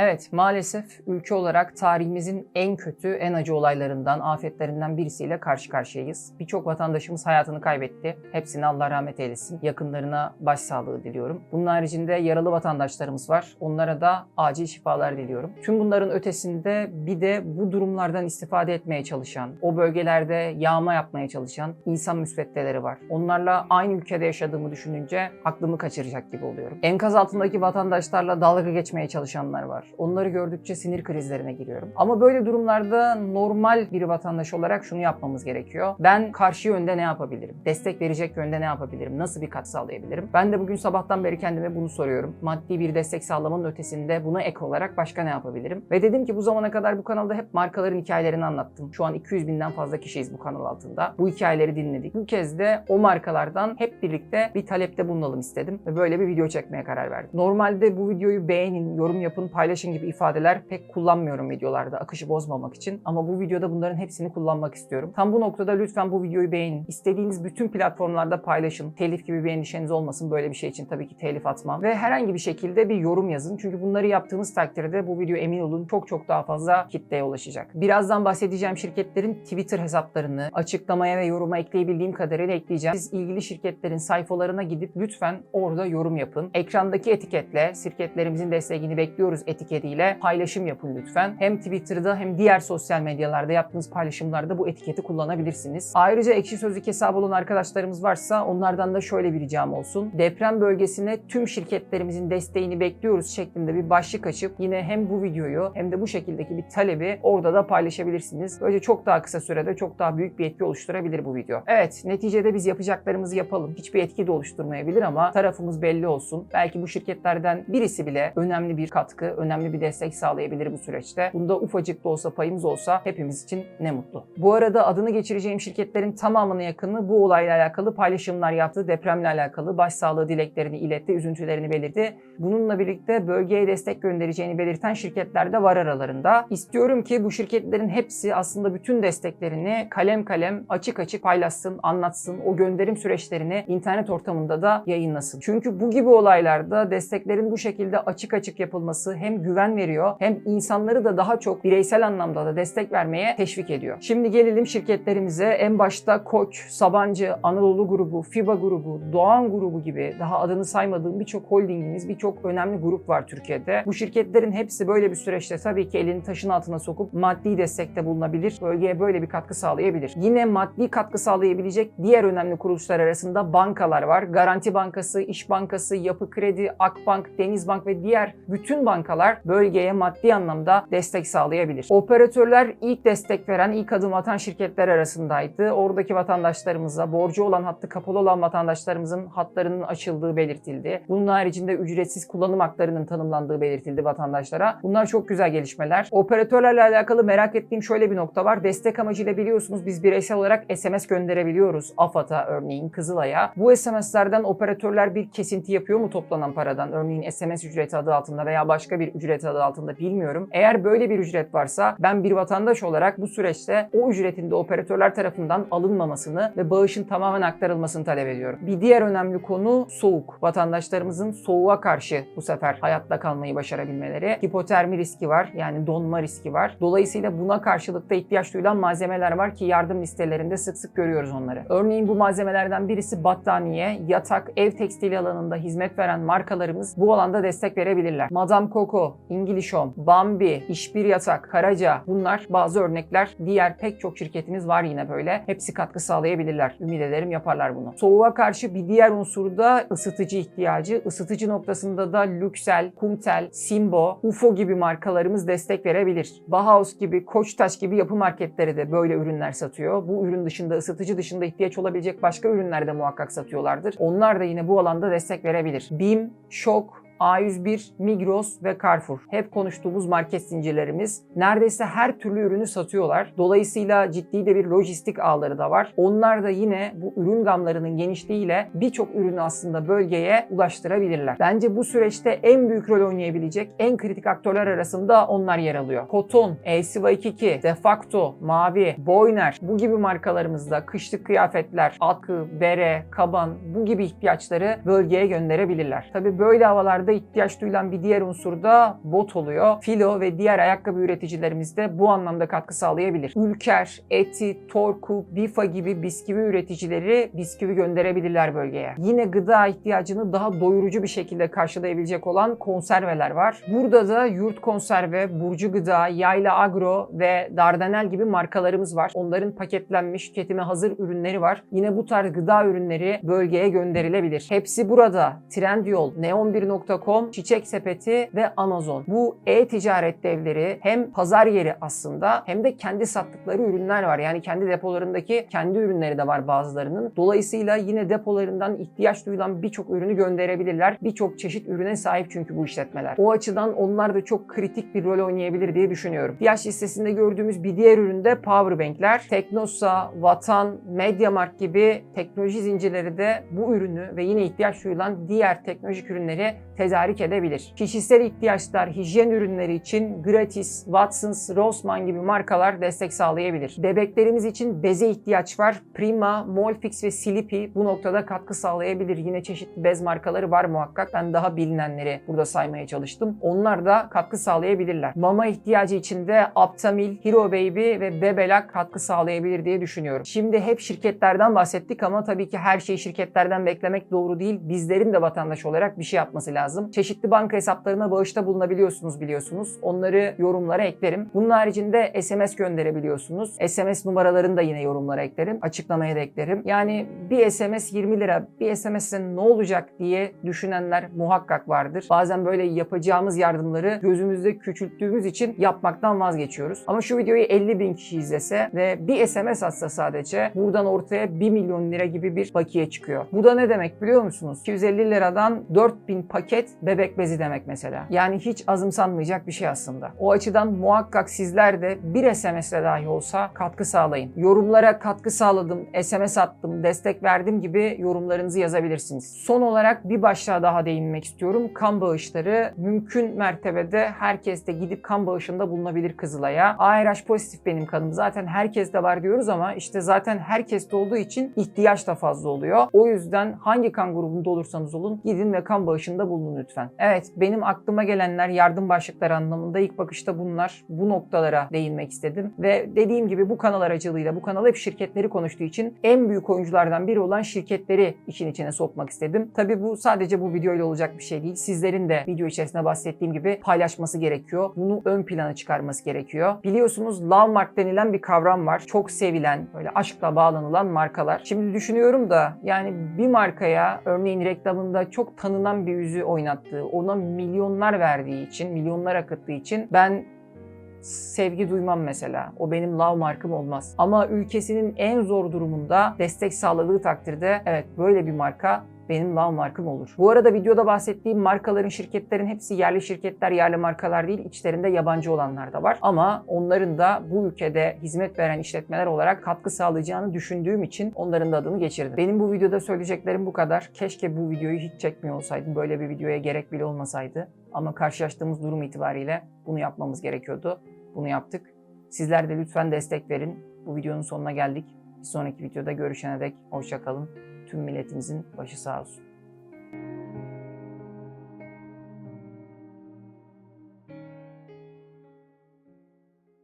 Evet, maalesef ülke olarak tarihimizin en kötü, en acı olaylarından, afetlerinden birisiyle karşı karşıyayız. Birçok vatandaşımız hayatını kaybetti. Hepsine Allah rahmet eylesin. Yakınlarına başsağlığı diliyorum. Bunun haricinde yaralı vatandaşlarımız var. Onlara da acil şifalar diliyorum. Tüm bunların ötesinde bir de bu durumlardan istifade etmeye çalışan, o bölgelerde yağma yapmaya çalışan insan müsveddeleri var. Onlarla aynı ülkede yaşadığımı düşününce aklımı kaçıracak gibi oluyorum. Enkaz altındaki vatandaşlarla dalga geçmeye çalışanlar var. Onları gördükçe sinir krizlerine giriyorum. Ama böyle durumlarda normal bir vatandaş olarak şunu yapmamız gerekiyor. Ben karşı yönde ne yapabilirim? Destek verecek yönde ne yapabilirim? Nasıl bir katkı sağlayabilirim? Ben de bugün sabahtan beri kendime bunu soruyorum. Maddi bir destek sağlamanın ötesinde buna ek olarak başka ne yapabilirim? Ve dedim ki bu zamana kadar bu kanalda hep markaların hikayelerini anlattım. Şu an 200 binden fazla kişiyiz bu kanal altında. Bu hikayeleri dinledik. Bu kez de o markalardan hep birlikte bir talepte bulunalım istedim ve böyle bir video çekmeye karar verdim. Normalde bu videoyu beğenin, yorum yapın, paylaşın gibi ifadeler pek kullanmıyorum videolarda akışı bozmamak için. Ama bu videoda bunların hepsini kullanmak istiyorum. Tam bu noktada lütfen bu videoyu beğenin. İstediğiniz bütün platformlarda paylaşın. Telif gibi bir endişeniz olmasın böyle bir şey için tabii ki telif atmam. Ve herhangi bir şekilde bir yorum yazın. Çünkü bunları yaptığınız takdirde bu video emin olun çok çok daha fazla kitleye ulaşacak. Birazdan bahsedeceğim şirketlerin Twitter hesaplarını açıklamaya ve yoruma ekleyebildiğim kadarıyla ekleyeceğim. Siz ilgili şirketlerin sayfalarına gidip lütfen orada yorum yapın. Ekrandaki etiketle şirketlerimizin desteğini bekliyoruz etiketiyle paylaşım yapın lütfen. Hem Twitter'da hem diğer sosyal medyalarda yaptığınız paylaşımlarda bu etiketi kullanabilirsiniz. Ayrıca ekşi sözlük hesabı olan arkadaşlarımız varsa onlardan da şöyle bir ricam olsun. Deprem bölgesine tüm şirketlerimizin desteğini bekliyoruz şeklinde bir başlık açıp yine hem bu videoyu hem de bu şekildeki bir talebi orada da paylaşabilirsiniz. Böylece çok daha kısa sürede çok daha büyük bir etki oluşturabilir bu video. Evet, neticede biz yapacaklarımızı yapalım. Hiçbir etki de oluşturmayabilir ama tarafımız belli olsun. Belki bu şirketlerden birisi bile önemli bir katkı, önemli bir destek sağlayabilir bu süreçte. Bunda ufacık da olsa payımız olsa hepimiz için ne mutlu. Bu arada adını geçireceğim şirketlerin tamamına yakını bu olayla alakalı paylaşımlar yaptı. Depremle alakalı başsağlığı dileklerini iletti, üzüntülerini belirtti. Bununla birlikte bölgeye destek göndereceğini belirten şirketler de var aralarında. İstiyorum ki bu şirketlerin hepsi aslında bütün desteklerini kalem kalem açık açık paylaşsın, anlatsın. O gönderim süreçlerini internet ortamında da yayınlasın. Çünkü bu gibi olaylarda desteklerin bu şekilde açık açık yapılması hem güven veriyor hem insanları da daha çok bireysel anlamda da destek vermeye teşvik ediyor. Şimdi gelelim şirketlerimize. En başta Koç, Sabancı, Anadolu Grubu, FIBA Grubu, Doğan Grubu gibi daha adını saymadığım birçok holdingimiz, birçok önemli grup var Türkiye'de. Bu şirketlerin hepsi böyle bir süreçte tabii ki elini taşın altına sokup maddi destekte bulunabilir. Bölgeye böyle bir katkı sağlayabilir. Yine maddi katkı sağlayabilecek diğer önemli kuruluşlar arasında bankalar var. Garanti Bankası, İş Bankası, Yapı Kredi, Akbank, Denizbank ve diğer bütün bankalar bölgeye maddi anlamda destek sağlayabilir. Operatörler ilk destek veren, ilk adım atan şirketler arasındaydı. Oradaki vatandaşlarımıza, borcu olan hattı kapalı olan vatandaşlarımızın hatlarının açıldığı belirtildi. Bunun haricinde ücretsiz kullanım haklarının tanımlandığı belirtildi vatandaşlara. Bunlar çok güzel gelişmeler. Operatörlerle alakalı merak ettiğim şöyle bir nokta var. Destek amacıyla biliyorsunuz biz bireysel olarak SMS gönderebiliyoruz. AFAD'a örneğin, Kızılay'a. Bu SMS'lerden operatörler bir kesinti yapıyor mu toplanan paradan? Örneğin SMS ücreti adı altında veya başka bir ücret adı altında bilmiyorum. Eğer böyle bir ücret varsa ben bir vatandaş olarak bu süreçte o ücretin de operatörler tarafından alınmamasını ve bağışın tamamen aktarılmasını talep ediyorum. Bir diğer önemli konu soğuk. Vatandaşlarımızın soğuğa karşı bu sefer hayatta kalmayı başarabilmeleri. Hipotermi riski var yani donma riski var. Dolayısıyla buna karşılıkta ihtiyaç duyulan malzemeler var ki yardım listelerinde sık sık görüyoruz onları. Örneğin bu malzemelerden birisi battaniye, yatak, ev tekstili alanında hizmet veren markalarımız bu alanda destek verebilirler. Madame Coco, English Home, Bambi, İşbir Yatak, Karaca bunlar bazı örnekler. Diğer pek çok şirketimiz var yine böyle. Hepsi katkı sağlayabilirler. Ümit ederim yaparlar bunu. Soğuğa karşı bir diğer unsur da ısıtıcı ihtiyacı. Isıtıcı noktasında da Lüksel, Kumtel, Simbo, UFO gibi markalarımız destek verebilir. Bauhaus gibi, Koçtaş gibi yapı marketleri de böyle ürünler satıyor. Bu ürün dışında, ısıtıcı dışında ihtiyaç olabilecek başka ürünler de muhakkak satıyorlardır. Onlar da yine bu alanda destek verebilir. BİM, Şok, A101, Migros ve Carrefour. Hep konuştuğumuz market zincirlerimiz neredeyse her türlü ürünü satıyorlar. Dolayısıyla ciddi de bir lojistik ağları da var. Onlar da yine bu ürün gamlarının genişliğiyle birçok ürünü aslında bölgeye ulaştırabilirler. Bence bu süreçte en büyük rol oynayabilecek en kritik aktörler arasında onlar yer alıyor. Koton, LCY22, Defacto, Mavi, Boyner bu gibi markalarımızda kışlık kıyafetler, atkı, bere, kaban bu gibi ihtiyaçları bölgeye gönderebilirler. Tabi böyle havalarda gıdalarda ihtiyaç duyulan bir diğer unsur da bot oluyor. Filo ve diğer ayakkabı üreticilerimiz de bu anlamda katkı sağlayabilir. Ülker, Eti, Torku, Bifa gibi bisküvi üreticileri bisküvi gönderebilirler bölgeye. Yine gıda ihtiyacını daha doyurucu bir şekilde karşılayabilecek olan konserveler var. Burada da Yurt Konserve, Burcu Gıda, Yayla Agro ve Dardanel gibi markalarımız var. Onların paketlenmiş, tüketime hazır ürünleri var. Yine bu tarz gıda ürünleri bölgeye gönderilebilir. Hepsi burada. Trendyol, Neon1.com, Çiçek Sepeti ve Amazon. Bu e-ticaret devleri hem pazar yeri aslında hem de kendi sattıkları ürünler var. Yani kendi depolarındaki kendi ürünleri de var bazılarının. Dolayısıyla yine depolarından ihtiyaç duyulan birçok ürünü gönderebilirler. Birçok çeşit ürüne sahip çünkü bu işletmeler. O açıdan onlar da çok kritik bir rol oynayabilir diye düşünüyorum. Fiyat listesinde gördüğümüz bir diğer ürün de powerbankler. Teknosa, Vatan, Mediamarkt gibi teknoloji zincirleri de bu ürünü ve yine ihtiyaç duyulan diğer teknolojik ürünleri tedarik edebilir. Kişisel ihtiyaçlar, hijyen ürünleri için Gratis, Watsons, Rossmann gibi markalar destek sağlayabilir. Bebeklerimiz için beze ihtiyaç var. Prima, Molfix ve Sleepy bu noktada katkı sağlayabilir. Yine çeşitli bez markaları var muhakkak. Ben daha bilinenleri burada saymaya çalıştım. Onlar da katkı sağlayabilirler. Mama ihtiyacı için de Aptamil, Hero Baby ve Bebelak katkı sağlayabilir diye düşünüyorum. Şimdi hep şirketlerden bahsettik ama tabii ki her şeyi şirketlerden beklemek doğru değil. Bizlerin de vatandaş olarak bir şey yapması lazım. Çeşitli banka hesaplarına bağışta bulunabiliyorsunuz biliyorsunuz. Onları yorumlara eklerim. Bunun haricinde SMS gönderebiliyorsunuz. SMS numaralarını da yine yorumlara eklerim. Açıklamaya da eklerim. Yani bir SMS 20 lira, bir SMS'e ne olacak diye düşünenler muhakkak vardır. Bazen böyle yapacağımız yardımları gözümüzde küçülttüğümüz için yapmaktan vazgeçiyoruz. Ama şu videoyu 50 bin kişi izlese ve bir SMS atsa sadece buradan ortaya 1 milyon lira gibi bir bakiye çıkıyor. Bu da ne demek biliyor musunuz? 250 liradan 4000 paket bebek bezi demek mesela. Yani hiç azımsanmayacak bir şey aslında. O açıdan muhakkak sizler de bir SMS'le dahi olsa katkı sağlayın. Yorumlara katkı sağladım, SMS attım, destek verdim gibi yorumlarınızı yazabilirsiniz. Son olarak bir başlığa daha değinmek istiyorum. Kan bağışları mümkün mertebede herkes de gidip kan bağışında bulunabilir Kızılay'a. ARH pozitif benim kanım. Zaten herkes de var diyoruz ama işte zaten herkeste olduğu için ihtiyaç da fazla oluyor. O yüzden hangi kan grubunda olursanız olun gidin ve kan bağışında bulunun lütfen. Evet benim aklıma gelenler yardım başlıkları anlamında ilk bakışta bunlar. Bu noktalara değinmek istedim. Ve dediğim gibi bu kanal aracılığıyla bu kanal hep şirketleri konuştuğu için en büyük oyunculardan biri olan şirketleri işin içine sokmak istedim. Tabi bu sadece bu videoyla olacak bir şey değil. Sizlerin de video içerisinde bahsettiğim gibi paylaşması gerekiyor. Bunu ön plana çıkarması gerekiyor. Biliyorsunuz love mark denilen bir kavram var. Çok sevilen, böyle aşkla bağlanılan markalar. Şimdi düşünüyorum da yani bir markaya örneğin reklamında çok tanınan bir yüzü oynattığı, ona milyonlar verdiği için, milyonlar akıttığı için ben sevgi duymam mesela. O benim love markım olmaz. Ama ülkesinin en zor durumunda destek sağladığı takdirde evet böyle bir marka benim love markım olur. Bu arada videoda bahsettiğim markaların, şirketlerin hepsi yerli şirketler, yerli markalar değil. İçlerinde yabancı olanlar da var. Ama onların da bu ülkede hizmet veren işletmeler olarak katkı sağlayacağını düşündüğüm için onların da adını geçirdim. Benim bu videoda söyleyeceklerim bu kadar. Keşke bu videoyu hiç çekmiyor olsaydım. Böyle bir videoya gerek bile olmasaydı. Ama karşılaştığımız durum itibariyle bunu yapmamız gerekiyordu. Bunu yaptık. Sizler de lütfen destek verin. Bu videonun sonuna geldik. Bir sonraki videoda görüşene dek hoşçakalın. Tüm milletimizin başı sağ olsun.